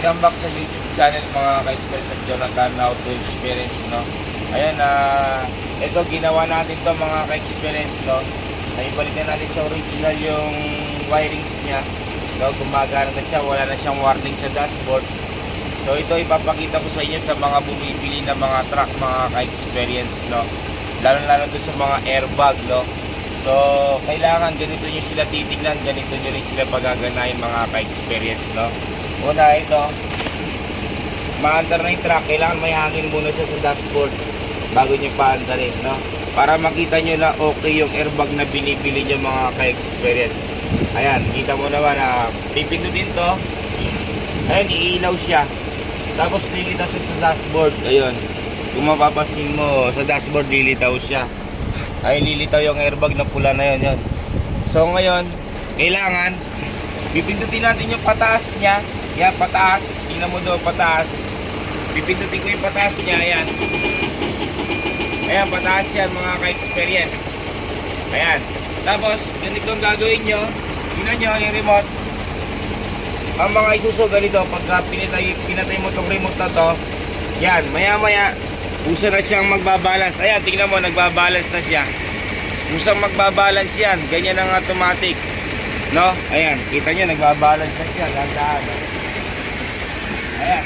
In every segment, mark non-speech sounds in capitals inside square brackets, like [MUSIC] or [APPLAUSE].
welcome back sa YouTube channel mga ka-express at Jonathan Auto Experience, no? Ayan, ah, ito ginawa natin to mga ka-experience, no? Naibalikan natin sa original yung wirings niya. No, gumagana na siya, wala na siyang warning sa dashboard. So ito ipapakita ko sa inyo sa mga bumibili ng mga truck, mga ka-experience, no? Lalo-lalo doon sa mga airbag, no? So, kailangan ganito nyo sila titignan, ganito nyo rin sila pagaganahin mga ka-experience, no? Una, ito, maandar na yung truck, kailangan may hangin muna siya sa dashboard bago nyo paandarin, no? Para makita nyo na okay yung airbag na binibili nyo mga ka-experience. Ayan, kita mo naman na pipindutin to. Ayan, iilaw siya. Tapos lilitaw siya sa dashboard. Ayun. Kung mapapasin mo, sa dashboard lilitaw siya. Ay, lilitaw yung airbag na pula na yun, yun. So ngayon, kailangan, pipindutin natin yung pataas niya. Yan, pataas. Tingnan mo daw pataas. Pipindutin ko yung pataas niya, ayan. Ayan, pataas yan mga ka-experience. Ayan. Tapos, ganito ang gagawin nyo. Tingnan nyo yung remote. Ang mga isuso ganito, pagka pinatay, pinatay mo itong remote na to, yan, maya maya, usa na siyang magbabalance. Ayan, tingnan mo, nagbabalance na siya. Usang magbabalance yan, ganyan ang automatic. No? Ayan, kita nyo, nagbabalance na siya, dahan Ayan.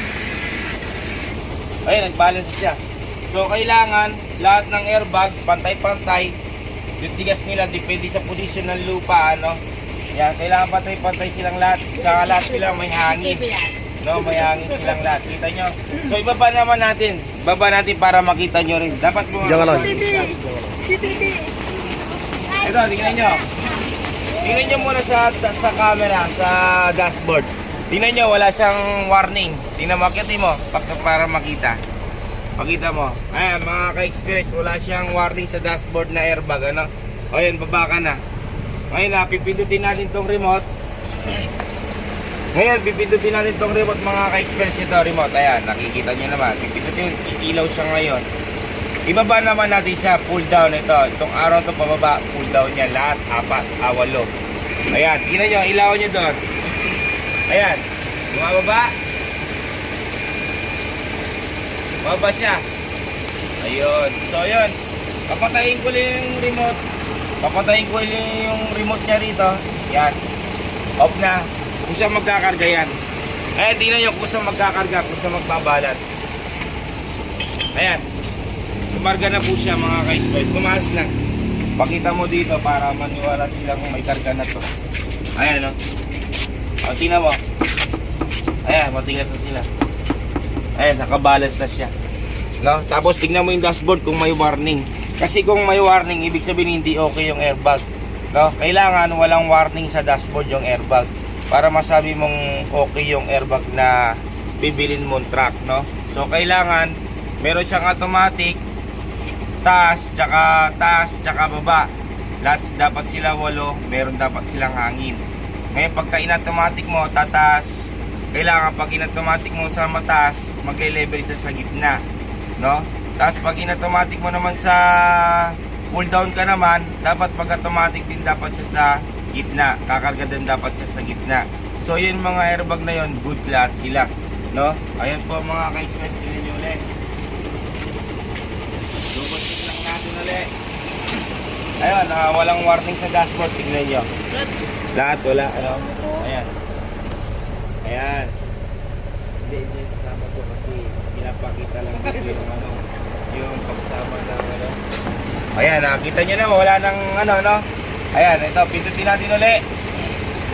Ayan, nagbalance na siya. So, kailangan, lahat ng airbag, pantay-pantay, yung tigas nila, depende sa posisyon ng lupa, ano. Yan, kailangan pantay-pantay silang lahat. Tsaka lahat sila may hangin. No, may hangin silang lahat. Kita nyo? So, ibaba naman natin. Baba natin para makita nyo rin. Dapat mo... Jangan lang. CCTV! CCTV! Ito, tingnan nyo. Tingnan nyo muna sa, sa camera, sa dashboard. Tingnan nyo, wala siyang warning. Tingnan mo, akitin mo para makita. Pakita mo. Ayan, mga ka-experience, wala siyang warning sa dashboard na airbag. Ano? O yan, baba ka na. Ngayon na, pipindutin natin tong remote. Ngayon, pipindutin natin tong remote mga ka-experience ito, remote. Ayan, nakikita nyo naman. Pipindutin, ilaw siya ngayon. Ibaba naman natin siya, pull down ito. Itong araw to pababa, pull down niya lahat, apat, awalo. Ayan, tingnan nyo, ilawan nyo doon. Ayan, bumababa. Bumaba siya. Ayun, so yun. Papatayin ko lang yung remote. Papatayin ko lang yung remote niya rito. Yan. Off na. Kung saan magkakarga yan. Ayan, tingnan nyo kung saan magkakarga, kung saan magbabalance. Ayan. Tumarga na po siya mga ka-spice. Tumaas na. Pakita mo dito para maniwala sila kung may karga na to. Ayan, no? O, tingnan mo. Ayan, matigas na sila. Ayan, nakabalance na siya. No? Tapos tingnan mo yung dashboard kung may warning. Kasi kung may warning, ibig sabihin hindi okay yung airbag. No? Kailangan walang warning sa dashboard yung airbag para masabi mong okay yung airbag na bibilin mong truck, no? So kailangan meron siyang automatic taas, tsaka taas, tsaka baba. Last dapat sila walo, meron dapat silang hangin. Ngayon pagka in-automatic mo, tataas. Kailangan pag in-automatic mo sa mataas, magle-level siya sa gitna. No? Tapos pag in-automatic mo naman sa pull down ka naman, dapat pag automatic din dapat siya sa gitna. Kakarga din dapat siya sa gitna. So yun mga airbag na yun, good lahat sila. No? Ayan po mga ka-express din nyo ulit. Check lang natin ulit. Ayun, ah, walang warning sa dashboard. Tingnan nyo. Lahat wala. Ano? Ayan. Ayan. Hindi, hindi kasama to kasi pinapakita lang dito yung [LAUGHS] ano, yung pagsama ng ano. Ayan, nakita nyo na, wala nang ano, no? Ayan, ito, pindutin natin uli.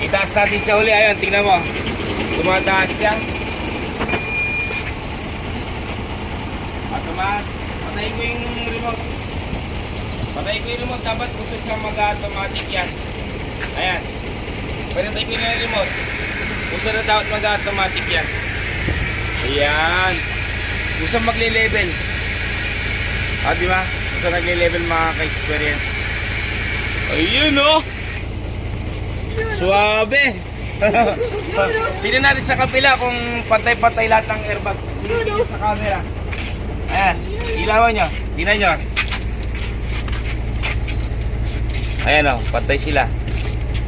Itaas natin siya uli, ayan, tingnan mo. Tumataas siya. At tumaas, patayin ko yung remote. Patayin ko yung remote, dapat gusto siya mag-automatic yan. Ayan. Pinatay ko yung remote. Gusto na dapat mag-automatic yan. Ayan. Gusto magle-level. Ah, di ba? Gusto nagle-level mga ka-experience. Ayun, oh! Suabe! [LAUGHS] Tingnan natin sa kapila kung pantay-pantay lahat ng airbag. Sa camera. Ayan, ilawan nyo. Tingnan nyo. Ayan o, pantay sila.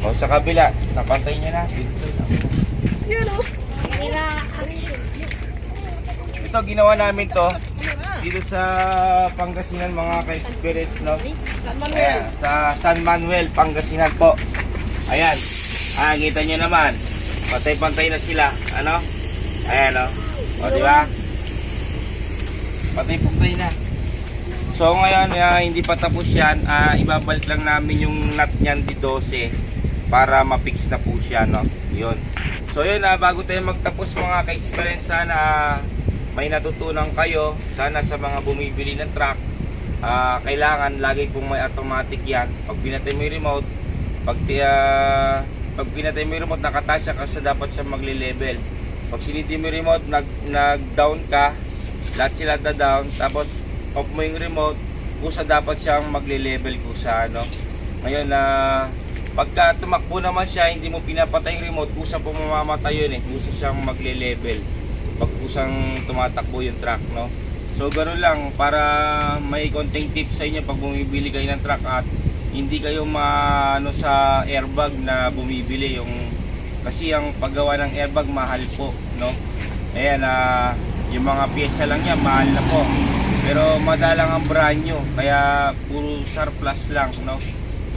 O sa kabila, napantay nyo na. Dito sa Yan o! Action. Ito, ginawa namin to dito sa Pangasinan mga ka-experience, no? Ayan, sa San Manuel, Pangasinan po. Ayan. Ah, kita nyo naman. Pantay-pantay na sila. Ano? Ayan, no? O, di ba? Pantay-pantay na. So, ngayon, ah, hindi pa tapos yan. Ah, ibabalik lang namin yung nut niyan di 12 para ma-fix na po siya, no? Yun. So, yun, ah, bago tayo magtapos mga ka-experience, sana ah, may natutunan kayo. Sana sa mga bumibili ng truck, ah, kailangan lagi pong may automatic yan. Pag pinatay mo yung remote, pag, uh, pag pinatay mo yung remote, nakatasya ka sa dapat siya magle-level. Pag siniti mo yung remote, nag, nag-down ka, lahat sila da-down, tapos off mo yung remote, kusa dapat siyang magle-level kusa, ano. Ngayon na pagka tumakbo naman siya, hindi mo pinapatay yung remote, kusa po mamamatay yun eh, kusa siyang magle-level pag kusang tumatakbo yung truck, no? So, ganoon lang, para may konting tips sa inyo pag bumibili kayo ng truck at hindi kayo maano sa airbag na bumibili yung kasi ang paggawa ng airbag mahal po, no? Ayan, ah, yung mga pyesa lang yan, mahal na po. Pero madalang ang brand new, kaya puro surplus lang, no?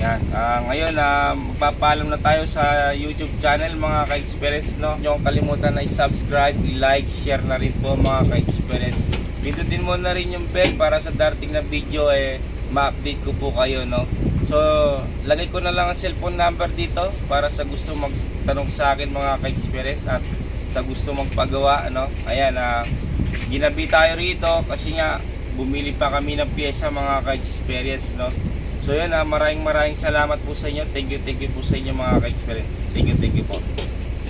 Yan. Ah, ngayon, ah, magpapaalam na tayo sa YouTube channel mga ka-experience. No? Huwag kalimutan na i-subscribe, i-like, share na rin po mga ka-experience. Pindutin mo na rin yung bell para sa darating na video eh ma-update ko po kayo. No? So, lagay ko na lang ang cellphone number dito para sa gusto magtanong sa akin mga ka-experience at sa gusto magpagawa. Ano? Ayan, ah, ginabi tayo rito kasi nga bumili pa kami ng pyesa mga ka-experience. No? So yan, ah, maraming maraming salamat po sa inyo. Thank you, thank you po sa inyo mga ka-experience. Thank you, thank you po.